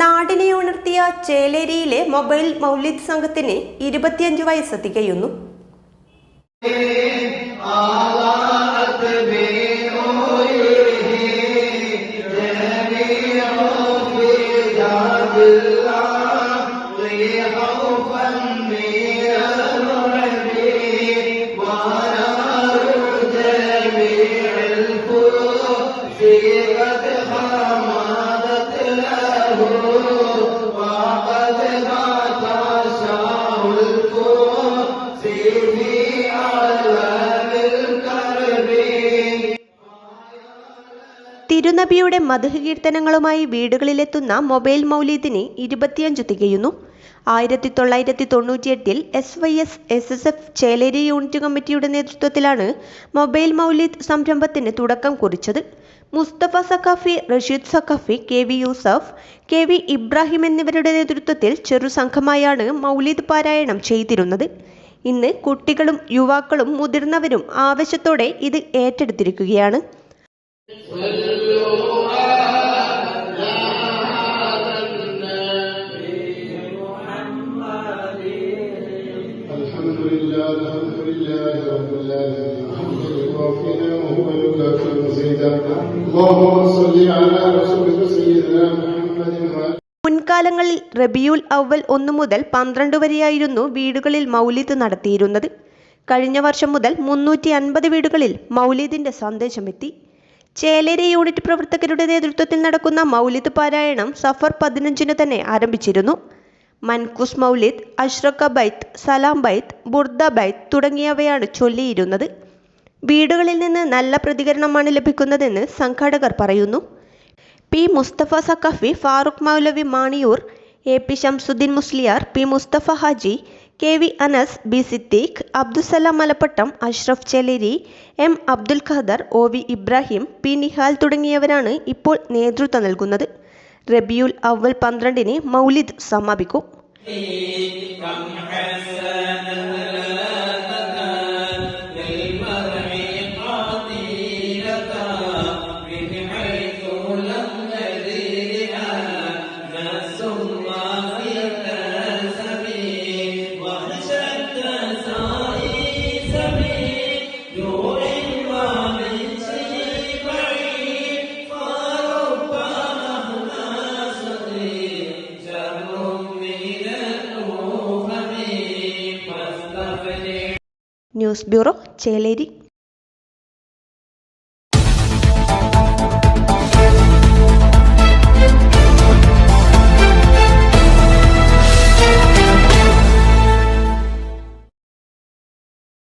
നാടിനെ ഉണർത്തിയ ചേലേരിയിലെ മൊബൈൽ മൗലിദ് സംഘത്തിന് ഇരുപത്തിയഞ്ച് വയസ്സ് തികയുന്നു. തിരുനബിയുടെ മധുഹ കീർത്തനങ്ങളുമായി വീടുകളിലെത്തുന്ന മൊബൈൽ മൗലീദിന് ഇരുപത്തിയഞ്ച് തികയുന്നു. ആയിരത്തി തൊള്ളായിരത്തി തൊണ്ണൂറ്റിയെട്ടിൽ S Y S S S F Cheleri unit കമ്മിറ്റിയുടെ നേതൃത്വത്തിലാണ് മൊബൈൽ മൗലീദ് സംരംഭത്തിന് തുടക്കം കുറിച്ചത്. Mustafa Saqafi Rasheed Saqafi K V Yusuf K V Ibrahim എന്നിവരുടെ നേതൃത്വത്തിൽ ചെറു സംഘമായാണ് മൗലീദ് പാരായണം ചെയ്തിരുന്നത് ഇന്ന് കുട്ടികളും യുവാക്കളും മുതിർന്നവരും ആവശ്യത്തോടെ ഇത് ഏറ്റെടുത്തിരിക്കുകയാണ് الحمد لله الحمد لله رب العالمين الحمد لله وهو يكافئ مزيدا اللهم صل على رسولك سيدنا محمد وعلى മുൻകാലങ്ങളിൽ റബിയുൽ അവൽ ഒന്നു മുതൽ പന്ത്രണ്ട് വരെയായിരുന്നു വീടുകളിൽ മൗലിദ് നടത്തിയിരുന്നത് കഴിഞ്ഞ വർഷം മുതൽ മുന്നൂറ്റി അൻപത് വീടുകളിൽ മൗലിദിന്റെ സന്ദേശമെത്തി ചേലേരി യൂണിറ്റ് പ്രവർത്തകരുടെ നേതൃത്വത്തിൽ നടക്കുന്ന മൗലിദ് പാരായണം സഫർ പതിനഞ്ചിന് തന്നെ ആരംഭിച്ചിരുന്നു മൻകുസ് മൗലിദ് അഷ്റക്ക ബൈത്ത് സലാം ബൈത്ത് ബുർദ ബൈത്ത് തുടങ്ങിയവയാണ് ചൊല്ലിയിരുന്നത് വീടുകളിൽ നിന്ന് നല്ല പ്രതികരണമാണ് ലഭിക്കുന്നതെന്ന് സംഘാടകർ പറയുന്നു. P. Mustafa Saqafi Farooq Maulavi Maniyur A. P. Shamsuddin Musliyar P. Mustafa Haji K. V. Anas B. Siddique Abdussalam Malappattam Ashraf Cheleri M. Abdul Khader O. V. Ibrahim P. Nihal തുടങ്ങിയവരാണ് ഇപ്പോൾ നേതൃത്വം നൽകുന്നത്. റബിയുൽ അവൽ പന്ത്രണ്ടിന് മൗലിദ് സമാപിക്കും. News bureau Cheleri